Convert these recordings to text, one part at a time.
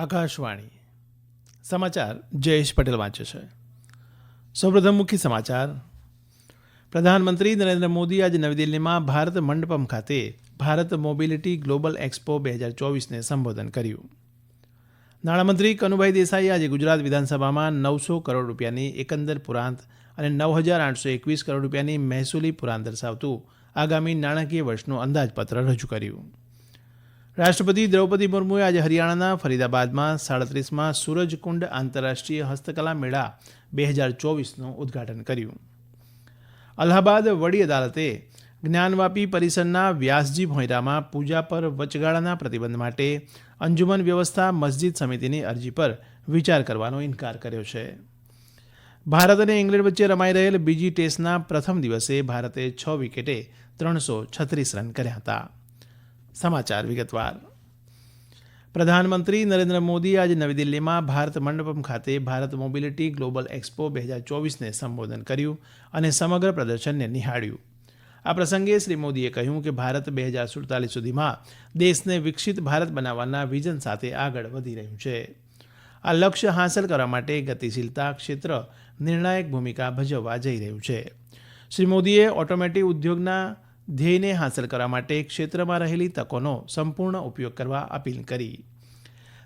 આકાશવાણી. સમાચાર જયેશ પટેલ વાંચે છે. સૌપ્રથમ મુખ્ય સમાચાર. પ્રધાનમંત્રી નરેન્દ્ર મોદી આજે નવી દિલ્હીમાં ભારત મંડપમ ખાતે ભારત મોબિલિટી ગ્લોબલ એક્સપો બે હજાર ચોવીસને સંબોધન કર્યું. નાણામંત્રી કનુભાઈ દેસાઈએ આજે ગુજરાત વિધાનસભામાં નવસો કરોડ રૂપિયાની એકંદર પુરાંત અને નવ હજાર આઠસો એકવીસ કરોડ રૂપિયાની મહેસૂલી પુરાંત દર્શાવતું આગામી નાણાકીય વર્ષનું અંદાજપત્ર રજૂ કર્યું. રાષ્ટ્રપતિ દ્રૌપદી મુર્મુએ આજે હરિયાણાના ફરીદાબાદમાં સાડત્રીસમાં સૂરજકુંડ આંતરરાષ્ટ્રીય હસ્તકલા મેળા બે હજાર ચોવીસનું ઉદ્ઘાટન કર્યું. અલ્હાબાદ વડી અદાલતે જ્ઞાનવાપી પરિસરના વ્યાસજી ભોંયરામાં પૂજા પર વચગાળાના પ્રતિબંધ માટે અંજુમન વ્યવસ્થા મસ્જિદ સમિતિની અરજી પર વિચાર કરવાનો ઇનકાર કર્યો છે. ભારત અને ઇંગ્લેન્ડ વચ્ચે રમાઈ રહેલ બીજી ટેસ્ટના પ્રથમ દિવસે ભારતે છ વિકેટે ત્રણસો છત્રીસ રન કર્યા હતા. સમાચાર વિગતવાર. પ્રધાનમંત્રી નરેન્દ્ર મોદી આજે નવી દિલ્હીમાં ભારત મંડપમ ખાતે ભારત મોબિલિટી ગ્લોબલ એક્સપો બે હજાર ચોવીસને સંબોધન કર્યું અને સમગ્ર પ્રદર્શનને નિહાળ્યું. આ પ્રસંગે શ્રી મોદીએ કહ્યું કે ભારત બે હજાર સુડતાલીસ સુધીમાં દેશને વિકસિત ભારત બનાવવાના વિઝન સાથે આગળ વધી રહ્યું છે. આ લક્ષ્ય હાંસલ કરવા માટે ગતિશીલતા ક્ષેત્ર નિર્ણાયક ભૂમિકા ભજવવા જઈ રહ્યું છે. શ્રી મોદીએ ઓટોમેટિક ઉદ્યોગના ધ્યેયને હાંસલ કરવા માટે ક્ષેત્રમાં રહેલી તકોનો સંપૂર્ણ ઉપયોગ કરવા અપીલ કરી.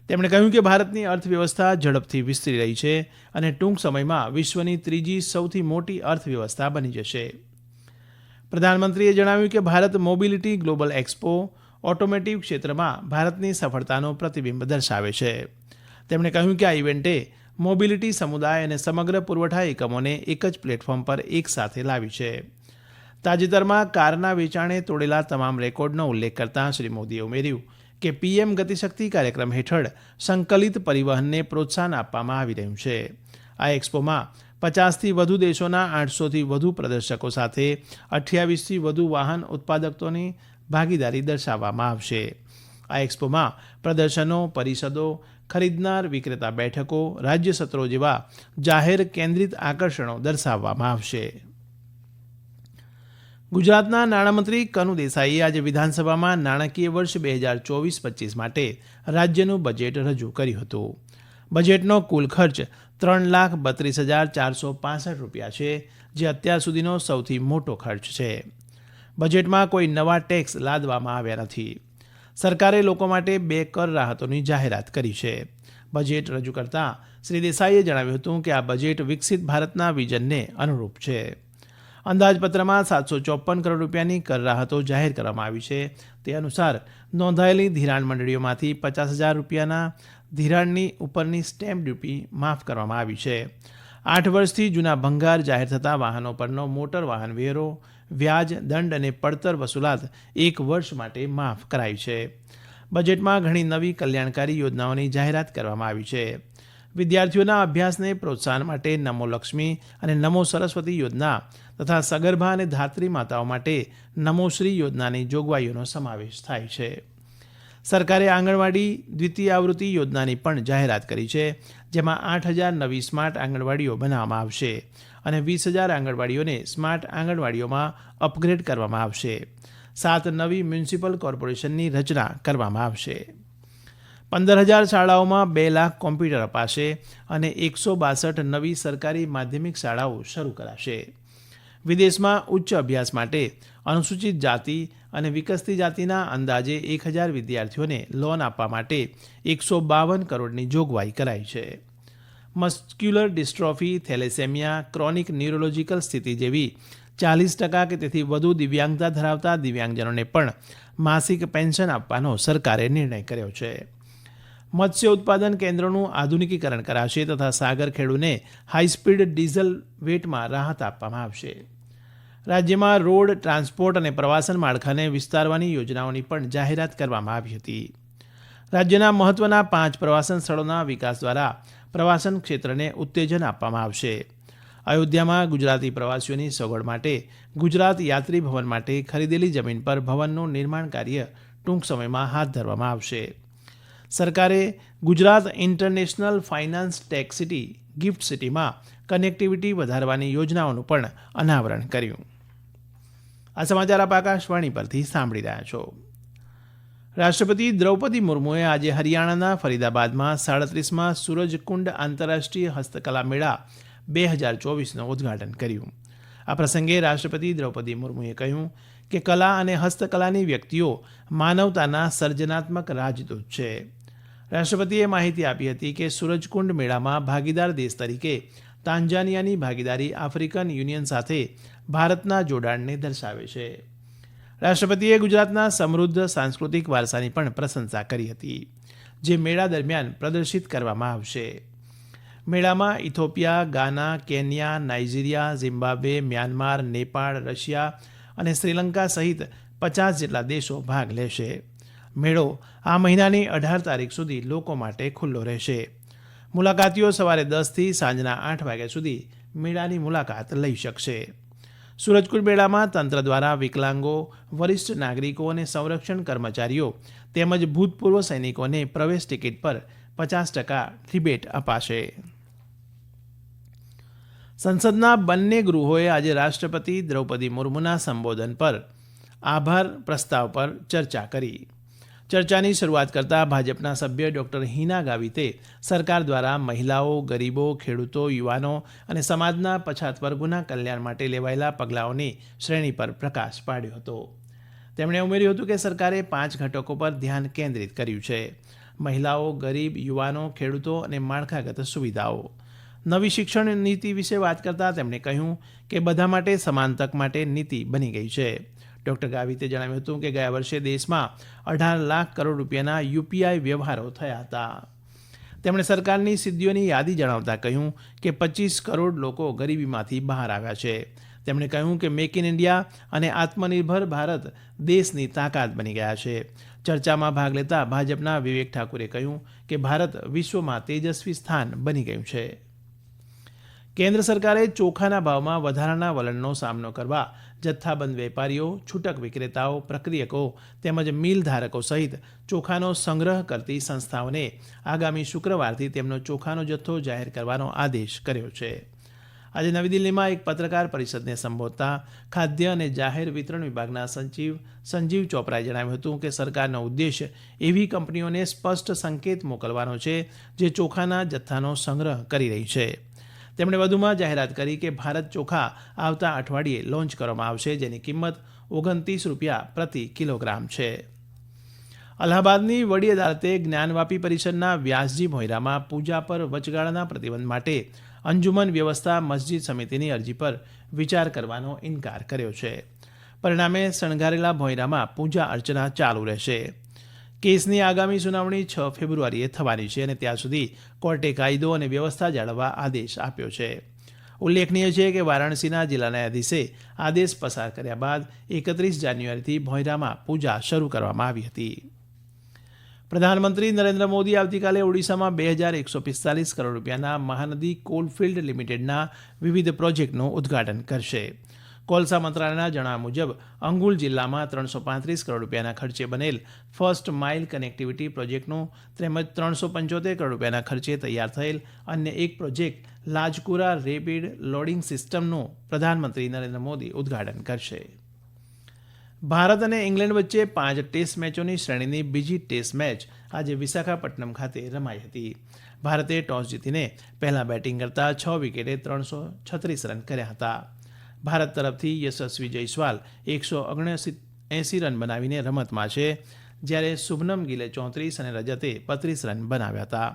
તેમણે કહ્યું કે ભારતની અર્થવ્યવસ્થા ઝડપથી વિસ્તરી રહી છે અને ટૂંક સમયમાં વિશ્વની ત્રીજી સૌથી મોટી અર્થવ્યવસ્થા બની જશે. પ્રધાનમંત્રીએ જણાવ્યું કે Bharat mobility global expo automotive ક્ષેત્રમાં ભારતની સફળતાનો પ્રતિબિંબ દર્શાવે છે. તેમણે કહ્યું કે આ ઇવેન્ટે મોબિલિટી સમુદાય અને સમગ્ર પુરવઠા એકમોને એક જ પ્લેટફોર્મ પર એક સાથે લાવી છે. તાજેતરમાં કારના વેચાણે તોડેલા તમામ રેકોર્ડનો ઉલ્લેખ કરતાં શ્રી મોદીએ ઉમેર્યું કે પીએમ ગતિશક્તિ કાર્યક્રમ હેઠળ સંકલિત પરિવહનને પ્રોત્સાહન આપવામાં આવી રહ્યું છે. આ એક્સપોમાં પચાસથી વધુ દેશોના આઠસોથી વધુ પ્રદર્શકો સાથે અઠ્યાવીસથી વધુ વાહન ઉત્પાદકોની ભાગીદારી દર્શાવવામાં આવશે. આ એક્સપોમાં પ્રદર્શનો, પરિષદો, ખરીદનાર, વિક્રેતા બેઠકો, રાજ્ય સત્રો જેવા જાહેર કેન્દ્રિત આકર્ષણો દર્શાવવામાં આવશે. ગુજરાતના નાણામંત્રી કનુ દેસાઈએ આજે વિધાનસભામાં નાણાકીય વર્ષ બે હજાર ચોવીસ પચીસ માટે રાજ્યનું બજેટ રજૂ કર્યું હતું. બજેટનો કુલ ખર્ચ ત્રણ લાખ બત્રીસ હજાર ચારસો પાસઠ રૂપિયા છે, જે અત્યાર સુધીનો સૌથી મોટો ખર્ચ છે. બજેટમાં કોઈ નવા ટેક્સ લાદવામાં આવ્યા નથી. સરકારે લોકો માટે બે કર રાહતોની જાહેરાત કરી છે. બજેટ રજૂ કરતાં શ્રી દેસાઈએ જણાવ્યું હતું કે આ બજેટ વિકસિત ભારતના વિઝનને અનુરૂપ છે. અંદાજપત્રમાં સાતસો ચોપન કરોડ રૂપિયાની કર રાહતો જાહેર કરવામાં આવી છે. તે અનુસાર નોંધાયેલી ધિરાણ મંડળીઓમાંથી પચાસ હજાર રૂપિયાના ધિરાણની ઉપરની સ્ટેમ્પ ડ્યુટી માફ કરવામાં આવી છે. આઠ વર્ષથી જૂના ભંગાર જાહેર થતા વાહનો પરનો મોટર વાહન વેરો, વ્યાજ, દંડ અને પડતર વસૂલાત એક વર્ષ માટે માફ કરાઈ છે. બજેટમાં ઘણી નવી કલ્યાણકારી યોજનાઓની જાહેરાત કરવામાં આવી છે. વિદ્યાર્થીઓના અભ્યાસને પ્રોત્સાહન માટે નમો લક્ષ્મી અને નમો સરસ્વતી યોજના તથા સગર્ભા અને ધાત્રી માતાઓ માટે નમોશ્રી યોજનાની જોગવાઈઓનો સમાવેશ થાય છે. સરકારે આંગણવાડી દ્વિતીય આવૃત્તિ યોજનાની પણ જાહેરાત કરી છે, જેમાં આઠ હજાર નવી સ્માર્ટ આંગણવાડીઓ બનાવવામાં આવશે અને વીસ હજાર આંગણવાડીઓને સ્માર્ટ આંગણવાડીઓમાં અપગ્રેડ કરવામાં આવશે. સાત નવી મ્યુનિસિપલ કોર્પોરેશનની રચના કરવામાં આવશે. પંદર હજાર શાળાઓમાં બે લાખ કોમ્પ્યુટર અપાશે અને એકસો બાસઠ નવી સરકારી માધ્યમિક શાળાઓ શરૂ કરાશે. વિદેશમાં ઉચ્ચ અભ્યાસ માટે અનુસૂચિત જાતિ અને વિકસતી જાતિના અંદાજે એક હજાર વિદ્યાર્થીઓને લોન આપવા માટે એકસો બાવન કરોડની જોગવાઈ કરાઈ છે. Muscular dystrophy, thalassaemia, chronic neurological સ્થિતિ જેવી ચાલીસ ટકા કે તેથી વધુ દિવ્યાંગતા ધરાવતા દિવ્યાંગજનોને પણ માસિક પેન્શન આપવાનો સરકારે નિર્ણય કર્યો છે. મત્સ્ય ઉત્પાદન કેન્દ્રોનું આધુનિકીકરણ કરાશે તથા સાગર ખેડૂને હાઈસ્પીડ ડીઝલ વેટમાં રાહત આપવામાં આવશે. રાજ્યમાં રોડ, ટ્રાન્સપોર્ટ અને પ્રવાસન માળખાને વિસ્તારવાની યોજનાઓની પણ જાહેરાત કરવામાં આવી હતી. રાજ્યના મહત્વના પાંચ પ્રવાસન સ્થળોના વિકાસ દ્વારા પ્રવાસન ક્ષેત્રને ઉત્તેજન આપવામાં આવશે. અયોધ્યામાં ગુજરાતી પ્રવાસીઓની સગવડ માટે ગુજરાત યાત્રી ભવન માટે ખરીદેલી જમીન પર ભવનનું નિર્માણ કાર્ય ટૂંક સમયમાં હાથ ધરવામાં આવશે. સરકારે Gujarat International Finance Tec City, GIFT સિટીમાં કનેક્ટિવિટી વધારવાની યોજનાઓનું પણ અનાવરણ કર્યું. આ સમાચાર આપ આકાશવાણી પરથી સાંભળી રહ્યા છો. રાષ્ટ્રપતિ દ્રૌપદી મુર્મુએ આજે હરિયાણાના ફરીદાબાદમાં સાડત્રીસમાં સૂરજકુંડ આંતરરાષ્ટ્રીય હસ્તકલા મેળા બે હજાર ચોવીસનું ઉદ્ઘાટન કર્યું. આ પ્રસંગે રાષ્ટ્રપતિ દ્રૌપદી મુર્મુએ કહ્યું કે કલા અને હસ્તકલાની વ્યક્તિઓ માનવતાના સર્જનાત્મક રાજદૂત છે. રાષ્ટ્રપતિએ માહિતી આપી હતી કે સૂરજકુંડ મેળામાં ભાગીદાર દેશ તરીકે તાંજાનિયાની ભાગીદારી આફ્રિકન યુનિયન સાથે ભારતના જોડાણને દર્શાવે છે. રાષ્ટ્રપતિએ ગુજરાતના સમૃદ્ધ સાંસ્કૃતિક વારસાની પણ પ્રશંસા કરી હતી, જે મેળા દરમિયાન પ્રદર્શિત કરવામાં આવશે. મેળામાં Ethiopia, Ghana, Kenya, Nigeria, Zimbabwe, Myanmar, Nepal, Russia અને શ્રીલંકા સહિત પચાસ જેટલા દેશો ભાગ લેશે. મેળો આ મહિનાની અઢાર તારીખ સુધી લોકો માટે ખુલ્લો રહેશે. મુલાકાતીઓ સવારે દસથી સાંજના આઠ વાગ્યા સુધી મેળાની મુલાકાત લઈ શકશે. સુરજકુંડ મેળામાં તંત્ર દ્વારા વિકલાંગો, વરિષ્ઠ નાગરિકો અને સંરક્ષણ કર્મચારીઓ તેમજ ભૂતપૂર્વ સૈનિકોને પ્રવેશ ટિકિટ પર પચાસ ટકા રિબેટ અપાશે. સંસદના બંને ગૃહોએ આજે રાષ્ટ્રપતિ દ્રૌપદી મુર્મુના સંબોધન પર આભાર પ્રસ્તાવ પર ચર્ચા કરી. ચર્ચાની શરૂઆત કરતા ભાજપના સભ્ય ડોક્ટર હિના ગાવિતે સરકાર દ્વારા મહિલાઓ, ગરીબો, ખેડૂતો, યુવાનો અને સમાજના પછાત વર્ગોના કલ્યાણ માટે લેવાયેલા પગલાંઓની શ્રેણી પર પ્રકાશ પાડ્યો હતો. તેમણે ઉમેર્યું હતું કે સરકારે પાંચ ઘટકો પર ધ્યાન કેન્દ્રિત કર્યું છે. મહિલાઓ, ગરીબ, યુવાનો, ખેડૂતો અને માળખાગત સુવિધાઓ. નવી શિક્ષણ નીતિ વિશે વાત કરતાં તેમણે કહ્યું કે બધા માટે સમાન તક માટે નીતિ બની ગઈ છે. ડોક્ટર ગાવિતે જણાવ્યું હતું કે ગયા વર્ષે દેશમાં અઢાર લાખ કરોડ રૂપિયાના યુપીઆઈ વ્યવહારો થયા હતા. તેમણે સરકારની સિદ્ધિઓની યાદી જણાવતા કહ્યું કે પચીસ કરોડ લોકો ગરીબીમાંથી બહાર આવ્યા છે. તેમણે કહ્યું કે મેક ઇન ઇન્ડિયા અને આત્મનિર્ભર ભારત દેશની તાકાત બની ગયા છે. ચર્ચામાં ભાગ લેતા ભાજપના વિવેક ઠાકુરે કહ્યું કે ભારત વિશ્વમાં તેજસ્વી સ્થાન બની ગયું છે. કેન્દ્ર સરકારે ચોખાના ભાવમાં વધારાના વલણનો સામનો કરવા જથ્થાબંધ વેપારીઓ, છૂટક વિક્રેતાઓ, પ્રક્રિયકો તેમજ મિલ ધારકો સહિત ચોખાનો સંગ્રહ કરતી સંસ્થાઓને આગામી શુક્રવારથી તેમનો ચોખાનો જથ્થો જાહેર કરવાનો આદેશ કર્યો છે. આજે નવી દિલ્હીમાં એક પત્રકાર પરિષદને સંબોધતા ખાદ્ય અને જાહેર વિતરણ વિભાગના સચિવ સંજીવ ચોપરાએ જણાવ્યું હતું કે સરકારનો ઉદ્દેશ એવી કંપનીઓને સ્પષ્ટ સંકેત મોકલવાનો છે જે ચોખાના જથ્થાનો સંગ્રહ કરી રહી છે. તેમણે વધુમાં જાહેરાત કરી કે ભારત ચોખા આવતા અઠવાડિયે લોન્ચ કરવામાં આવશે, જેની કિંમત ઓગણત્રીસ રૂપિયા પ્રતિ કિલોગ્રામ છે. અલ્હાબાદની વડી અદાલતે જ્ઞાનવાપી પરિષદના વ્યાસજી ભોયરામાં પૂજા પર વચગાળાના પ્રતિબંધ માટે અંજુમન વ્યવસ્થા મસ્જિદ સમિતિની અરજી પર વિચાર કરવાનો ઇનકાર કર્યો છે. પરિણામે શણગારેલા ભોયરામાં પૂજા અર્ચના ચાલુ રહેશે. કેસની આગામી સુનાવણી છ ફેબ્રુઆરીએ થવાની છે અને ત્યાં સુધી કોર્ટે કાયદો અને વ્યવસ્થા જાળવવા આદેશ આપ્યો છે. ઉલ્લેખનીય છે કે વારાણસીના જિલ્લા ન્યાયાધીશે આદેશ પસાર કર્યા બાદ એકત્રીસ જાન્યુઆરીથી ભોયરામાં પૂજા શરૂ કરવામાં આવી હતી. પ્રધાનમંત્રી નરેન્દ્ર મોદી આવતીકાલે ઓડિશામાં બે હજાર એકસો પિસ્તાલીસ કરોડ રૂપિયાના મહાનદી કોલફિલ્ડ લિમિટેડના વિવિધ પ્રોજેક્ટનું ઉદઘાટન કરશે. કોલસા મંત્રાલયના જણાવ્યા મુજબ, અંગુલ જિલ્લામાં ત્રણસો પાંત્રીસ કરોડ રૂપિયાના ખર્ચે બનેલ ફર્સ્ટ માઇલ કનેક્ટિવિટી પ્રોજેક્ટનું તેમજ ત્રણસો પંચોતેર કરોડ રૂપિયાના ખર્ચે તૈયાર થયેલ અન્ય એક પ્રોજેક્ટ લાજકુરા રેપિડ લોડિંગ સિસ્ટમનું પ્રધાનમંત્રી નરેન્દ્ર મોદી ઉદઘાટન કરશે. ભારત અને ઇંગ્લેન્ડ વચ્ચે પાંચ ટેસ્ટ મેચોની શ્રેણીની બીજી ટેસ્ટ મેચ આજે વિશાખાપટ્ટનમ ખાતે રમાઈ હતી. ભારતે ટોસ જીતીને પહેલા બેટિંગ કરતા છ વિકેટે ત્રણસો છત્રીસ રન કર્યા હતા. ભારત તરફથી યશસ્વી જયસ્વાલ એકસો એંસી રન બનાવીને રમતમાં છે, જ્યારે શુભનમ ગિલે ચોત્રીસ અને રજતે બત્રીસ રન બનાવ્યા હતા.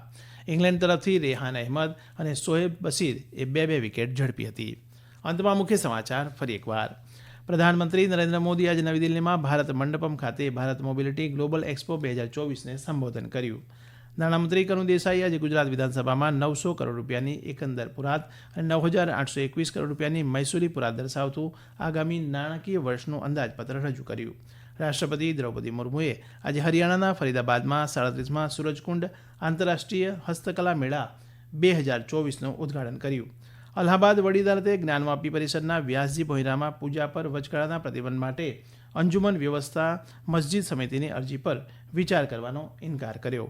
ઇંગ્લેન્ડ તરફથી રેહાન અહેમદ અને શોએબ બશીર એ બે બે વિકેટ ઝડપી હતી. અંતમાં મુખ્ય સમાચાર ફરી એકવાર. પ્રધાનમંત્રી નરેન્દ્ર મોદી આજે નવી દિલ્હીમાં ભારત મંડપમ ખાતે ભારત મોબિલિટી ગ્લોબલ એક્સપો બે હજાર ચોવીસને સંબોધન કર્યું. નાણામંત્રી કરુણ દેસાઈ આજે ગુજરાત વિધાનસભામાં નવસો કરોડ રૂપિયાની એકંદર પુરાત અને નવ હજાર આઠસો એકવીસ કરોડ રૂપિયાની મહેસૂલી પુરાત દર્શાવતું આગામી નાણાકીય વર્ષનું અંદાજપત્ર રજૂ કર્યું. રાષ્ટ્રપતિ દ્રૌપદી મુર્મુએ આજે હરિયાણાના ફરીદાબાદમાં સાડત્રીસમાં સૂરજકુંડ આંતરરાષ્ટ્રીય હસ્તકલા મેળા બે હજાર ચોવીસનું ઉદઘાટન કર્યું. અલ્હાબાદ વડી અદાલતે જ્ઞાનવાપી પરિષદના વ્યાસજી ભોયરામાં પૂજા પર વચગાળાના પ્રતિબંધ માટે અંજુમન વ્યવસ્થા મસ્જિદ સમિતિની અરજી પર વિચાર કરવાનો ઇનકાર કર્યો.